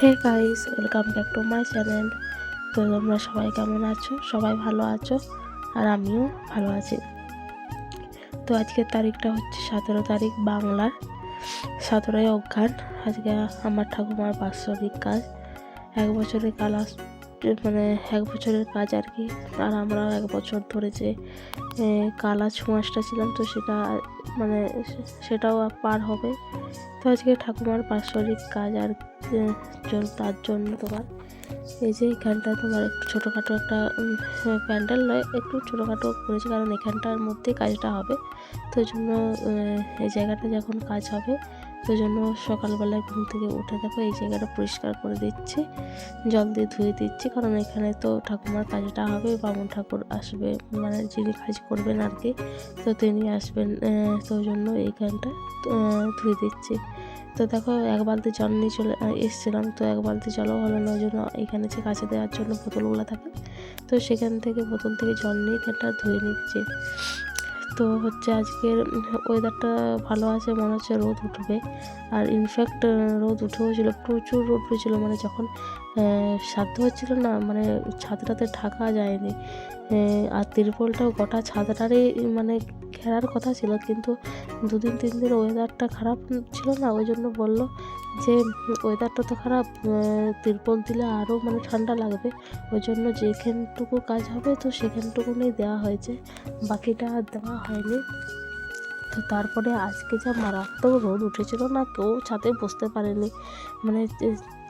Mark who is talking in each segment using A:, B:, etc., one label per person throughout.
A: Hey guys welcome back to my channel তো তোমরা সবাই কেমন আছো? সবাই ভালো আছো? আর আমিও ভালো আছি। তো আজকের তারিখটা হচ্ছে সতেরো তারিখ বাংলার সতেরোই অজ্ঞান। আজকে আমার ঠাকুমার বাৎসরিক কাজ এক বছরের কাল মানে এক বছরের কাজ আর কি। আর আমরাও এক বছর ধরে যে কালা ছোঁয়াশটা ছিলাম, তো সেটা মানে সেটাও পার হবে। তো আজকে ঠাকুমার বাৎসরিক কাজ আর তার জন্য তোমার, এই যে এখানটা তোমার ছোটোখাটো একটা প্যান্ডেল নয়, একটু ছোটোখাটো করেছে, কারণ এখানটার মধ্যে কাজটা হবে। তো জন্য এই জায়গাটা যখন কাজ হবে তো জন্য সকালবেলায় ঘুম থেকে উঠে দেখো এই জায়গাটা পরিষ্কার করে দিচ্ছি। জল দিয়ে ধুয়ে দিচ্ছি, কারণ এখানে তো ঠাকুমার কাজটা হবে, বামুন ঠাকুর আসবে মানে যিনি কাজ করবেন আর কি, তো তিনি আসবেন তো জন্য এইখানটা ধুয়ে দিচ্ছি। তো দেখো এক বালতি জল নিয়ে চলে এসেছিলাম, তো এক বালতি জলও হলো না, ওই জন্য এখানে যে কাছে দেওয়ার জন্য বোতলগুলো থাকে, তো সেখান থেকে বোতল থেকে জল নিয়ে এখানটা ধুয়ে নিচ্ছে। তো হচ্ছে আজকের ওয়েদারটা ভালো আছে, মনে হচ্ছে রোদ উঠবে। আর ইনফ্যাক্ট রোদ উঠেও ছিল প্রচুর রোদ উঠেছিল মানে যখন সাধ্য হচ্ছিল না মানে ছাদটাতে ঢাকা যায়নি। আর তিরপলটাও গোটা ছাদটারই মানে ঘেরার কথা ছিল, কিন্তু দুদিন, তিন দিন ওয়েদারটা খারাপ ছিল না ওই জন্য বলল যে ওয়েদারটা তো খারাপ তিরপল দিলে আরও মানে ঠান্ডা লাগবে ওই জন্য যেখানটুকু কাজ হবে তো সেখানটুকুনেই দেওয়া হয়েছে, বাকিটা আর দেওয়া হয়নি। তো তারপরে আজকে যা মারাত্মক রোদ উঠেছিল না, কেউ ছাদে বসতে পারেনি মানে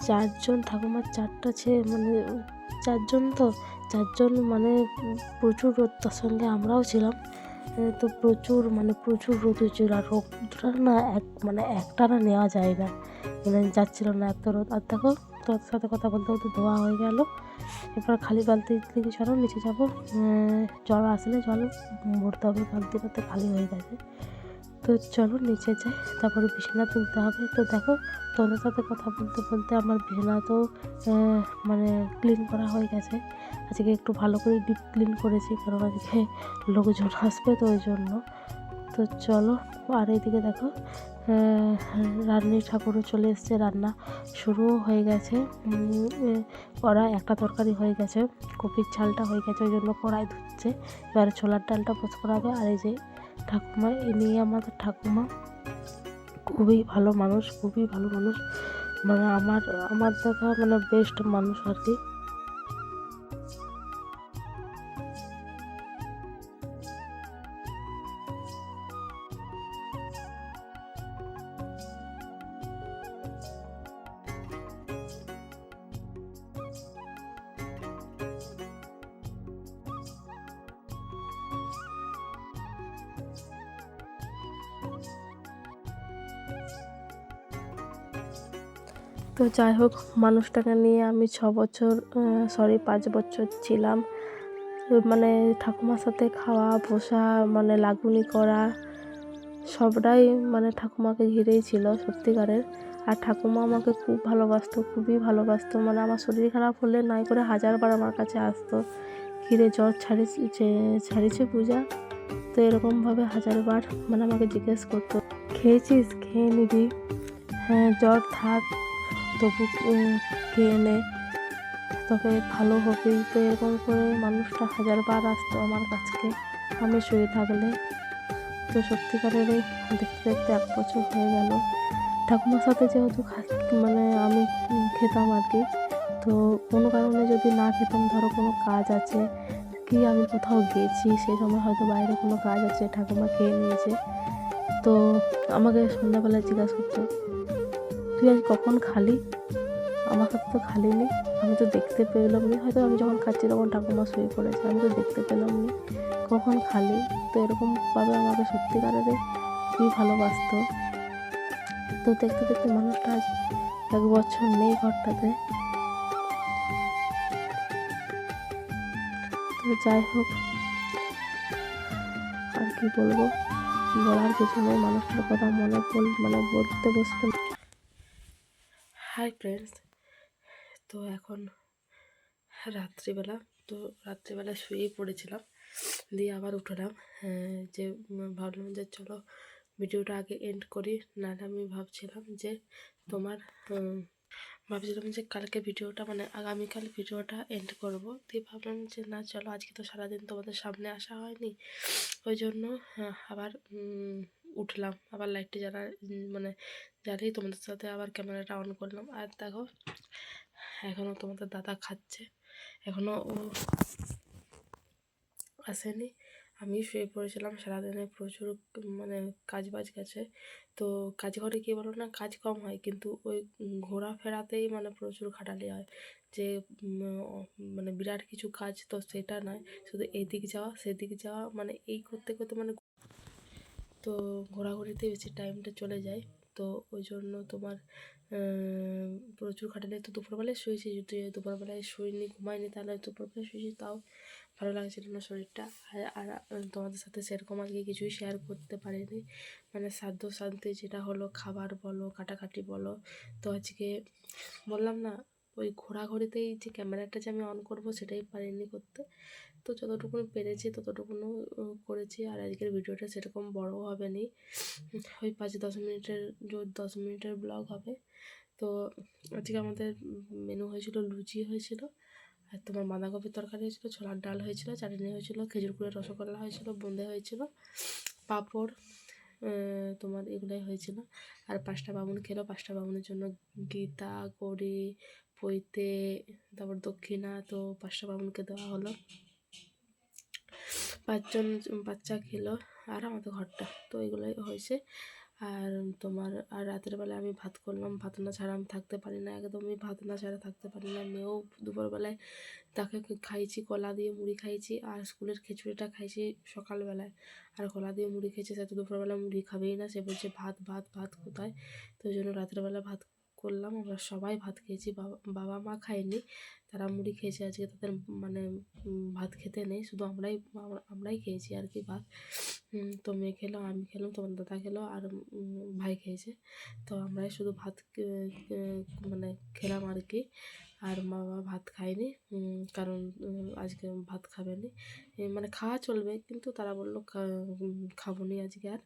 A: চারজন ঠাকুমার চারটা ছেলে মানে চারজন তো, চারজন মানে প্রচুর রোদ, তার সঙ্গে আমরাও ছিলাম। এ, তো প্রচুর মানে প্রচুর রোদ হচ্ছিল আর রোদটা না এক মানে একটানা নেওয়া যায় না। মানে যাচ্ছিল না এত রোদ। আর দেখো তোর সাথে কথা বলতে বলতে ধোয়া হয়ে গেল। এরপর খালি বালতি থেকে সরো নিচে যাব। জল আসলে জল ভরতে হবে বালতি করতে খালি হয়ে গেছে। তো চলো নিচে যাই, তারপরে বিছানা তুলতে হবে। তো দেখো, তোমাদের সাথে কথা বলতে বলতে আমার বিছানা তো মানে ক্লিন করা হয়ে গেছে। আজকে একটু ভালো করে ডিপ ক্লিন করেছি, কারণ আজকে লোকজন আসবে তো ওই জন্য। তো চলো, আর এইদিকে দেখো রান্নি ঠাকুরও চলে এসছে, রান্না শুরুও হয়ে গেছে। কড়াই একটা তরকারি হয়ে গেছে, কপির ঝালটা হয়ে গেছে, ওই জন্য কড়াই ধুচ্ছে। এবারে ছোলার ডালটা পোষ করাবে আর এই যে ঠাকুমা ইনি আমাদের ঠাকুমা খুবই ভালো মানুষ, খুবই ভালো মানুষ। মানে আমার আমার দেখা মানে বেস্ট মানুষ আর কি। তো যাই হোক, মানুষটাকে নিয়ে আমি ছ বছর সরি পাঁচ বছর ছিলাম। মানে ঠাকুমার সাথে খাওয়া, বসা মানে লাগুনি করা, সবটাই মানে ঠাকুমাকে ঘিরেই ছিল সত্যিকারের। আর ঠাকুমা আমাকে খুব ভালোবাসতো, খুবই ভালোবাসতো। মানে আমার শরীর খারাপ হলে নাই করে হাজারবার আমার কাছে আসতো। ঘিরে জ্বর ছাড়িয়েছে ছাড়িয়েছে পূজা, তো এরকমভাবে হাজারবার মানে আমাকে জিজ্ঞেস করতো, খেয়েছিস? খেয়ে নিবি? হ্যাঁ জ্বর থাক। তবু খেয়ে নে তবে ভালো হবে তো এরকম করে মানুষটা হাজারবার আসতো আমার কাছকে। আমি শুয়ে থাকলে তো সত্যিকারের এই দেখতে দেখতে এক বছর হয়ে গেল। ঠাকুমার সাথে যেহেতু মানে আমি খেতাম আর কি, তো কোনো কারণে যদি না খেতাম, ধরো কোনো কাজ আছে কি আমি কোথাও গেছি সেই সময় হয়তো বাইরে কোনো কাজ আছে, ঠাকুমা খেয়ে নিয়েছে। তো আমাকে সন্ধ্যাবেলায় জিজ্ঞাসা করতো তুই আজ কখন খালি? আমার হাত তো খালি নেই। আমি তো দেখতে পেলাম নি হয়তো আমি যখন খাচ্ছি তখন ঠাকুমা শুয়ে পড়েছে। আমি তো দেখতে পেলাম নি কখন খালি? তো এরকমভাবে আমাকে সত্যিকারের খুবই ভালোবাসতো? তো দেখতে দেখতে মানুষটা আজ এক বছর নেই ঘরটাতে। তো যাই হোক, আর কি বলব? বলার কিছু নেই। মানুষটার কথা মনে পড়ল মানে বলতে বসতে হাই ফ্রেন্ডস তো এখন রাত্রিবেলা তো রাত্রিবেলা শুয়েই পড়েছিলাম। দিয়ে আবার উঠলাম। হ্যাঁ, যে ভাবলাম যে চলো ভিডিওটা আগে এন্ড করি। নাহলে আমি ভাবছিলাম যে তোমার ভাবছিলাম যে কালকে ভিডিওটা মানে আগামীকাল ভিডিওটা এন্ড করব। দিয়ে ভাবলাম যে না চলো আজকে তো সারাদিন তোমাদের সামনে আসা হয়নি। ওই জন্য আহ, আবার উঠলাম, আবার লাইটটা জ্বালা মানে জ্বালিয়ে তোমাদের সাথে আবার ক্যামেরাটা অন করলাম। আর দেখো এখনও তোমাদের দাদা খাচ্ছে এখনও ও আসেনি। আমি শুয়ে পড়েছিলাম, সারাদিনে প্রচুর মানে কাজ বাজ গেছে। তো কাজ করে কী বলো না, কাজ কম হয়, কিন্তু ওই ঘোরাফেরাতেই মানে প্রচুর খাটালি হয়। যে মানে বিরাট কিছু কাজ তো সেটা নয়, শুধু এদিক যাওয়া, সেদিক যাওয়া মানে এই করতে করতে মানে তো ঘোরাঘুরিতে বেশি টাইমটা চলে যায়। তো ওই জন্য তোমার প্রচুর খাটালে তো দুপুরবেলায় শুয়েছি, যদি দুপুরবেলায় শুইনি, ঘুমাইনি, তাহলে দুপুরবেলায় শুয়েছি, তাও ভালো লাগছিল না শরীরটা। আর আর তোমাদের সাথে সেরকম আজকে কিছুই শেয়ার করতে পারিনি। মানে সাধ্য শান্তি যেটা হলো খাবার বলো, কাটাকাটি বলো। তো আজকে বললাম না, ওই ঘোরাঘুরিতেই যে ক্যামেরাটা যে আমি অন করব সেটাই পারিনি করতে। তো যতটুকু পেরেছি, ততটুকুনো করেছি। আর আজকের ভিডিওটা সেরকম বড়ও হবে নি ওই পাঁচ দশ মিনিটের দশ মিনিটের ব্লগ হবে। তো আজকে আমাদের মেনু হয়েছিল লুচি হয়েছিল, আর তোমার বাঁধাকপির তরকারি হয়েছিল, ছোলার ডাল হয়েছিল, চাটনি হয়েছিল, খেজুর গুড়ের রসগোল্লা হয়েছিল, বোঁদে হয়েছিল, পাঁপড় তোমার এগুলোই হয়েছিল। আর পাঁচটা বামুন খেলো, পাঁচটা বামুনের জন্য গীতা, কড়ি, পৈতে, তারপর দক্ষিণা, তো পাঁচটা বামুনকে দেওয়া হলো। পাঁচজন বাচ্চা খেলো আর আমাদের ঘরটা। তো এগুলোই হয়েছে। আর তোমার, আর রাতের বেলায় আমি ভাত করলাম। ভাত না ছাড়া আমি থাকতে পারি না। একদমই ভাত না ছাড়া থাকতে পারি না। মেয়েও দুপুরবেলায় তাকে খাইছি কলা দিয়ে মুড়ি খাইছি আর স্কুলের খিচুড়িটা খাইছি সকালবেলায়। আর কলা দিয়ে মুড়ি খেয়েছি, সে তো দুপুরবেলা মুড়ি খাবেই না। সে বলছে, ভাত ভাত ভাত কোথায়? তো ওই জন্য রাতের বেলা ভাত করলাম, আমরা সবাই ভাত খেয়েছি বাবা বাবা মা খায়নি, তারা মুড়ি খেয়েছে আজকে, তাদের মানে ভাত খেতে নেই, শুধু আমরাই আমরাই খেয়েছি আর কি ভাত। তো মেয়ে খেলো, আমি খেলাম, তোমার দাদা খেলো, আর ভাই খেয়েছে। তো আমরাই শুধু ভাত মানে খেলাম আর কি, আর মা বাবা ভাত খায়নি কারণ আজকে ভাত খাবে নি। মানে খাওয়া চলবে, কিন্তু তারা বলল খাব নি আজকে আর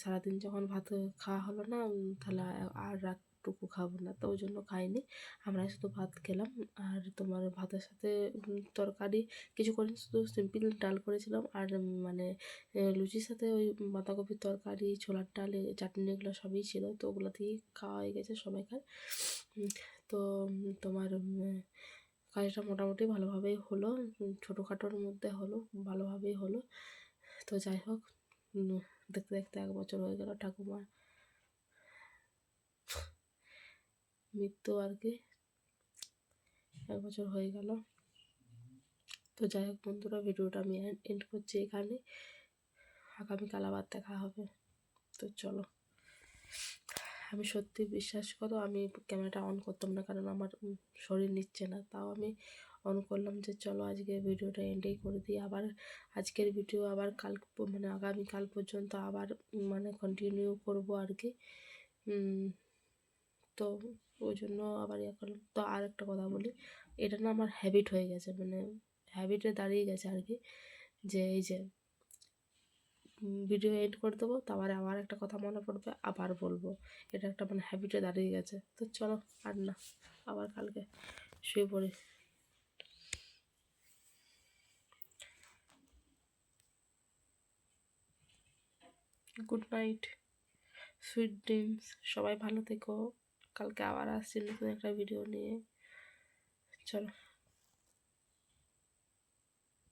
A: সারাদিন যখন ভাত খাওয়া হলো না তাহলে, আর- আর রাতটুকু খাব না, তো ওই জন্য খাইনি। আমরা শুধু ভাত খেলাম, আর তোমার ভাতের সাথে তরকারি কিছু করিনি শুধু সিম্পল ডাল করেছিলাম, আর মানে লুচির সাথে ওই বাঁধাকপির তরকারি, ছোলার ডাল চাটনি এগুলো সবই ছিল, তো ওগুলো দিয়েই খাওয়া হয়ে গেছে সবাইকার তো তোমার কাজটা মোটামুটি ভালোভাবেই হলো ছোটোখাটোর মধ্যে হলো, ভালোভাবেই হলো। তো যাই হোক দেখতে দেখতে এক বছর হয়ে গেল ঠাকুমার মৃত্যু আর কি। এক বছর হয়ে গেল। তো যাই হোক বন্ধুরা, ভিডিওটা আমি এন্ড করছি এখানে। আগামীকাল আবার দেখা হবে। তো চলো। আমি সত্যি বিশ্বাস করো, আমি ক্যামেরাটা অন করতাম না, কারণ আমার শরীর নিচ্ছে না। তাও আমি অন করলাম যে চলো আজকে ভিডিওটা এন্ডেই করে দিই। আবার আজকের ভিডিও আবার কাল মানে আগামীকাল পর্যন্ত আবার মানে কন্টিনিউ করব আর কি। তো ওই জন্য আবার ইয়ে করলাম তো আর একটা কথা বলি। এটা না আমার হ্যাবিট হয়ে গেছে মানে হ্যাবিটে দাঁড়িয়ে গেছে আর কি, যে এই যে ভিডিও এড করে দেবো, তারপর আবার একটা কথা মনে পড়বে, আবার বলব। এটা একটা মানে হ্যাবিটে দাঁড়িয়ে গেছে। তো চলো আর না, আবার কালকে শুয়ে পড়ি। গুড নাইট সুইট ড্রিমস সবাই ভালো থেকো। কালকে আবার আসছি নতুন একটা ভিডিও নিয়ে। চলো।